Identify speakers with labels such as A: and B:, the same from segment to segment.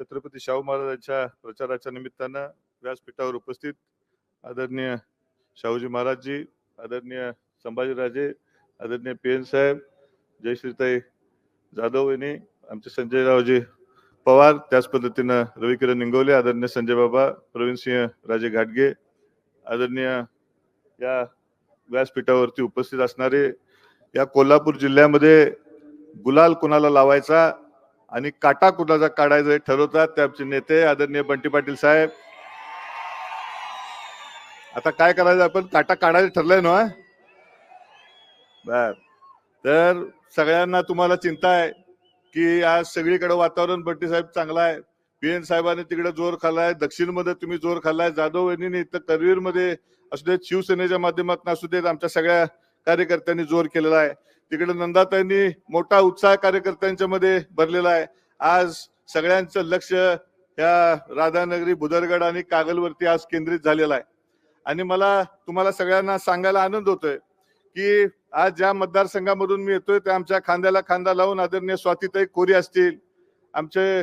A: छत्रपती शाहू महाराजांच्या प्रचाराच्या निमित्तानं व्यासपीठावर उपस्थित आदरणीय शाहूजी महाराजजी आदरणीय संभाजीराजे आदरणीय पी एन साहेब जयश्रीताई जाधव यांनी आमचे संजयरावजी पवार त्याच पद्धतीनं रविकिरण निंगवले आदरणीय संजय बाबा प्रवीण सिंह राजे घाटगे आदरणीय या व्यासपीठावरती उपस्थित असणारे या कोल्हापूर जिल्ह्यामध्ये गुलाल कुणाला लावायचा आणि काटा कुणाचा काढायचा ठरवतात ते आमचे नेते आदरणीय बंटी पाटील साहेब. आता काय करायचं आपण? काटा काढायचं ठरलंय ना? बर. तर सगळ्यांना तुम्हाला चिंता आहे की आज सगळीकडे वातावरण बंटी साहेब चांगला आहे. पी एन साहेबांनी तिकडे जोर खाल्लाय दक्षिणमध्ये तुम्ही जोर खाल्लाय जाधव यांनी इथं करवीरमध्ये असू देत शिवसेनेच्या माध्यमातून असू देत आमच्या सगळ्या कार्यकर्त्यांनी जोर केलेला आहे. तिकडे नंदाताईंनी मोठा उत्साह कार्यकर्त्यांच्या मध्ये भरलेला आहे. आज सगळ्यांचं लक्ष या राधानगरी बुदरगड आणि कागलवरती आज केंद्रित झालेलं आहे. आणि मला तुम्हाला सगळ्यांना सांगायला आनंद होतोय की आज ज्या मतदारसंघामधून मी येतोय त्या आमच्या खांद्याला खांदा लावून आदरणीय स्वातीताई कोरी असतील. आमचे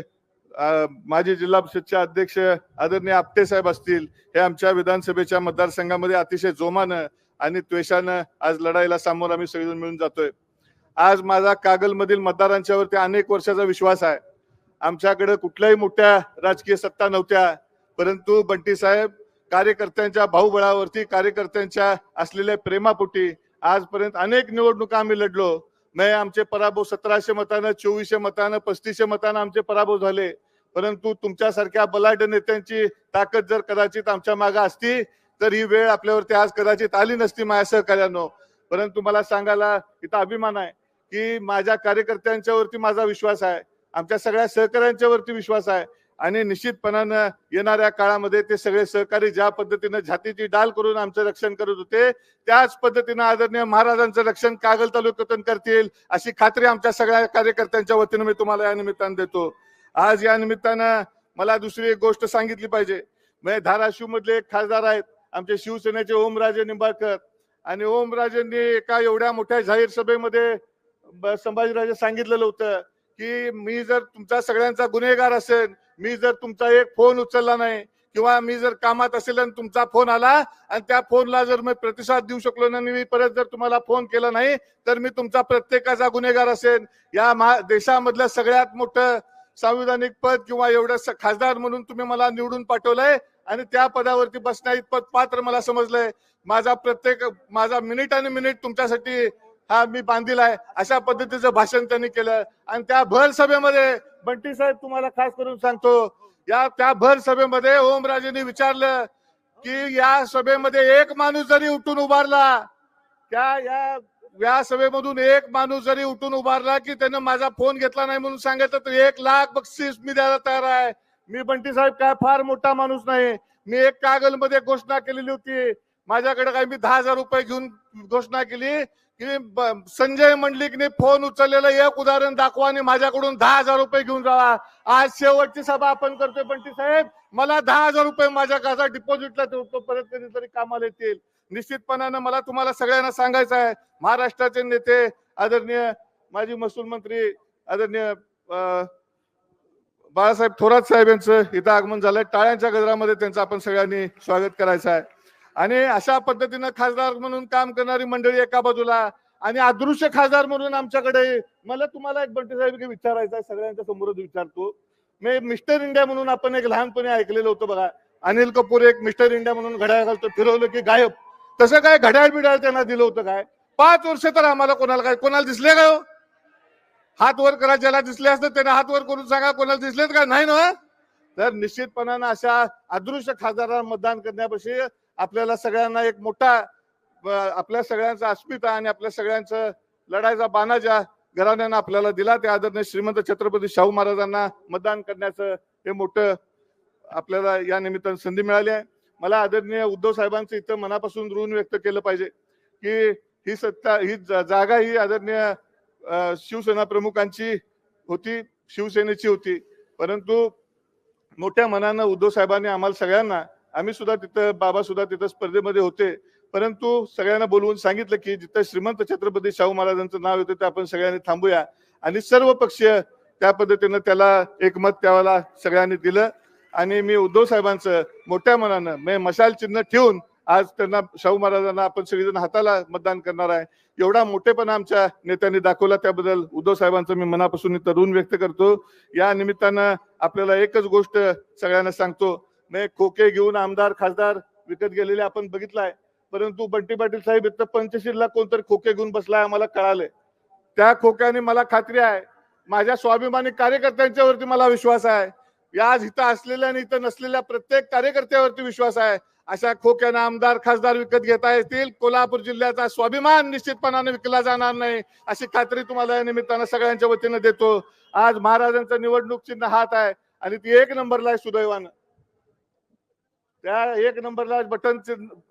A: माजी जिल्हा परिषदचे अध्यक्ष आदरणीय आपटे साहेब असतील. हे आमच्या विधानसभेच्या मतदारसंघामध्ये अतिशय जोमानं आणि त्वेषानं आज लढाईला सामोर आम्ही सगळेजण मिळून जातोय. आज माझा कागलमधील मतदारांच्या वरती अनेक वर्षाचा विश्वास आहे. आमच्याकडे कुठल्याही मोठ्या राजकीय सत्ता नव्हत्या परंतु बंटी साहेब कार्यकर्त्यांच्या भाऊबळावरती कार्यकर्त्यांच्या असलेल्या प्रेमापोटी आजपर्यंत अनेक निवडणुका आम्ही लढलो. नाही आमचे पराभव सतराशे मतानं चोवीसशे मतानं पस्तीसशे मतानं आमचे पराभव झाले. परंतु तुमच्यासारख्या बलाढ्य नेत्यांची ताकद जर कदाचित आमच्या मागे असती तर ही वेळ आपल्यावरती आज कदाचित आली नसती माझ्या सहकार्यानं. परंतु मला सांगायला इथं अभिमान आहे की माझ्या कार्यकर्त्यांच्या वरती माझा विश्वास आहे. आमच्या सगळ्या सहकाऱ्यांच्यावरती विश्वास आहे. आणि निश्चितपणानं येणाऱ्या काळामध्ये ते सगळे सहकारी ज्या पद्धतीनं छातीची डाल करून आमचं रक्षण करत होते त्याच पद्धतीनं आदरणीय महाराजांचं रक्षण कागल तालुक्यातून करतील अशी खात्री आमच्या सगळ्या कार्यकर्त्यांच्या वतीनं मी तुम्हाला या निमित्तानं देतो. आज या निमित्तानं मला दुसरी एक गोष्ट सांगितली पाहिजे. म्हणजे धाराशिव मधले एक खासदार आहेत. आमचे शिवसेनेचे ओमराजे निंबाळकर आणि ओमराजेंनी एका एवढ्या मोठ्या जाहीर सभेमध्ये संभाजीराजे सांगितलेलं होतं की मी जर तुमचा सगळ्यांचा गुन्हेगार असेल मी जर तुमचा एक फोन उचलला नाही किंवा मी जर कामात असेल आणि तुमचा फोन आला आणि त्या फोनला जर मी प्रतिसाद देऊ शकलो नाही मी परत जर तुम्हाला फोन केला नाही तर मी तुमचा प्रत्येकाचा गुन्हेगार असेल. या महा देशामधलं सगळ्यात मोठं संविधानिक पद किंवा एवढं खासदार म्हणून तुम्ही मला निवडून पाठवलंय आणि त्या पदावरती बसण्या इतपत पात्र मला समजलंय. माझा प्रत्येक माझा मिनिट आणि मिनिट तुमच्यासाठी हा मी बांधील आहे अशा पद्धतीचं भाषण त्यांनी केलं. आणि त्या भर सभेमध्ये बंटी साहेब तुम्हाला खास करून सांगतो या त्या भर सभेमध्ये ओमराजेंनी विचारलं की या सभेमध्ये एक माणूस जरी उठून उभारला त्या या या एक माणूस जरी उठून उभारला की त्यानं माझा फोन घेतला नाही म्हणून सांगितलं तर एक लाख बक्षीस मी द्यायला तयार आहे. मी बंटी साहेब काय फार मोठा माणूस नाही. मी एक कागलमध्ये घोषणा केलेली होती. माझ्याकडे काय मी दहा हजार रुपये घेऊन घोषणा केली की संजय मंडलिकने फोन उचललेलं एक उदाहरण दाखवा आणि माझ्याकडून दहा हजार रुपये घेऊन जावा. आज शेवटची सभा आपण करतोय बंटी साहेब. मला दहा हजार रुपये माझ्या casa डिपॉझिटला ठेवतो परत कधीतरी कामाला येतील. निश्चितपणानं मला तुम्हाला सगळ्यांना सांगायचं आहे. महाराष्ट्राचे नेते आदरणीय माजी महसूल मंत्री आदरणीय अं, बाळासाहेब थोरात साहेब यांचं इथं आगमन झालंय टाळ्यांच्या गजरामध्ये त्यांचं आपण सगळ्यांनी स्वागत करायचं आहे. आणि अशा पद्धतीनं खासदार म्हणून काम करणारी मंडळी एका बाजूला आणि अदृश्य खासदार म्हणून आमच्याकडे मला तुम्हाला एक बंटी साहेब विचारायचं आहे. सगळ्यांच्या समोरच विचारतो. मी मिस्टर इंडिया म्हणून आपण एक लहानपणी ऐकलेलं होतं बघा. अनिल कपूर एक मिस्टर इंडिया म्हणून घड्याळ घालतो फिरवलं की गायब. तसं काय घड्याळ बिडाळ त्यांना दिलं होतं काय? पाच वर्ष तर आम्हाला कोणाला काय कोणाला दिसले काय हो? हात वर करा ज्याला दिसले असतं त्याने हात वर करून सांगा कोणाला दिसलेत का? नाही ना तर निश्चितपणानं अशा अदृश्य खासदारांना मतदान करण्यापाशी आपल्याला सगळ्यांना एक मोठा आपल्या सगळ्यांचा अस्मिता आणि आपल्या सगळ्यांचं लढाईचा बाणा ज्या घराण्यानं आपल्याला दिला त्या आदरणीय श्रीमंत छत्रपती शाहू महाराजांना मतदान करण्याचं हे मोठं आपल्याला या निमित्तानं संधी मिळाली आहे. मला आदरणीय उद्धव साहेबांचं इथं मनापासून ऋण व्यक्त केलं पाहिजे की ही सत्ता ही जा- जागा ही आदरणीय शिवसेना प्रमुखांची होती शिवसेनेची होती. परंतु मोठ्या मनानं उद्धव साहेबांनी आम्हाला सगळ्यांना आम्ही सुद्धा तिथं बाबा सुद्धा तिथं स्पर्धेमध्ये होते. परंतु सगळ्यांना बोलवून सांगितलं की जिथं श्रीमंत छत्रपती शाहू महाराजांचं नाव येतं ते आपण सगळ्यांनी थांबूया. आणि सर्व पक्षीय त्या पद्धतीनं त्याला एकमत त्यावेळेला सगळ्यांनी दिलं. आणि मी उद्धव साहेबांचं मोठ्या मनानं मे मशाल चिन्ह ठेवून आज त्यांना शाहू महाराजांना आपण सगळेजण हाताला मतदान करणार आहे. एवढा मोठेपणा आमच्या नेत्यांनी दाखवला त्याबद्दल उद्धव साहेबांचं मी मनापासून तरुण व्यक्त करतो. या निमित्तानं आपल्याला एकच गोष्ट सगळ्यांना सांगतो. मे खोके घेऊन आमदार खासदार विकत गेलेले आपण बघितलाय. परंतु बंटी पाटील साहेब इथं पंचशीलला कोणतरी खोके घेऊन बसलाय आम्हाला कळालंय. त्या खोक्याने मला खात्री आहे. माझ्या स्वाभिमानी कार्यकर्त्यांच्यावरती मला विश्वास आहे. या आज इथं असलेल्या आणि इथं नसलेल्या प्रत्येक कार्यकर्त्यावरती विश्वास आहे. अशा खोक्यानं आमदार खासदार विकत घेता येतील कोल्हापूर जिल्ह्याचा स्वाभिमान निश्चितपणाने विकला जाणार नाही अशी खात्री तुम्हाला या निमित्तानं सगळ्यांच्या वतीनं देतो. आज महाराजांचं निवडणूक चिन्ह हात आहे आणि ती एक नंबरला आहे सुदैवानं. त्या एक नंबरला बटन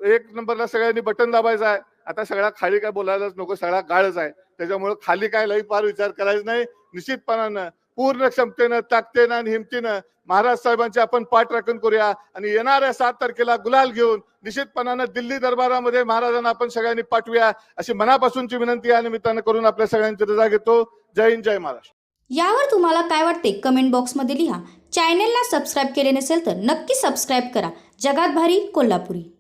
A: एक नंबरला सगळ्यांनी बटन दाबायचं आहे. आता सगळा खाली काय बोलायलाच नको सगळा गाळच आहे. त्याच्यामुळे खाली काय लई फार विचार करायचा नाही. निश्चितपणानं पूर्ण क्षमतेनं ताकतेनं आणि हिमतीनं महाराज साहेबांची आपण पाठराखण करूया. आणि येणाऱ्या सात तारखेला गुलाल घेऊन निश्चितपणानं दिल्ली दरबारामध्ये महाराजांना आपण सगळ्यांनी पाठवूया अशी मनापासूनची विनंती या निमित्तानं करून आपल्या सगळ्यांची रजा घेतो. जय हिंद जय महाराष्ट्र.
B: यावर तुम्हाला काय वाटते? कमेंट बॉक्समध्ये लिहा. चॅनेलला सबस्क्राईब केले नसेल तर नक्की सबस्क्राईब करा. जगात भारी कोल्हापुरी.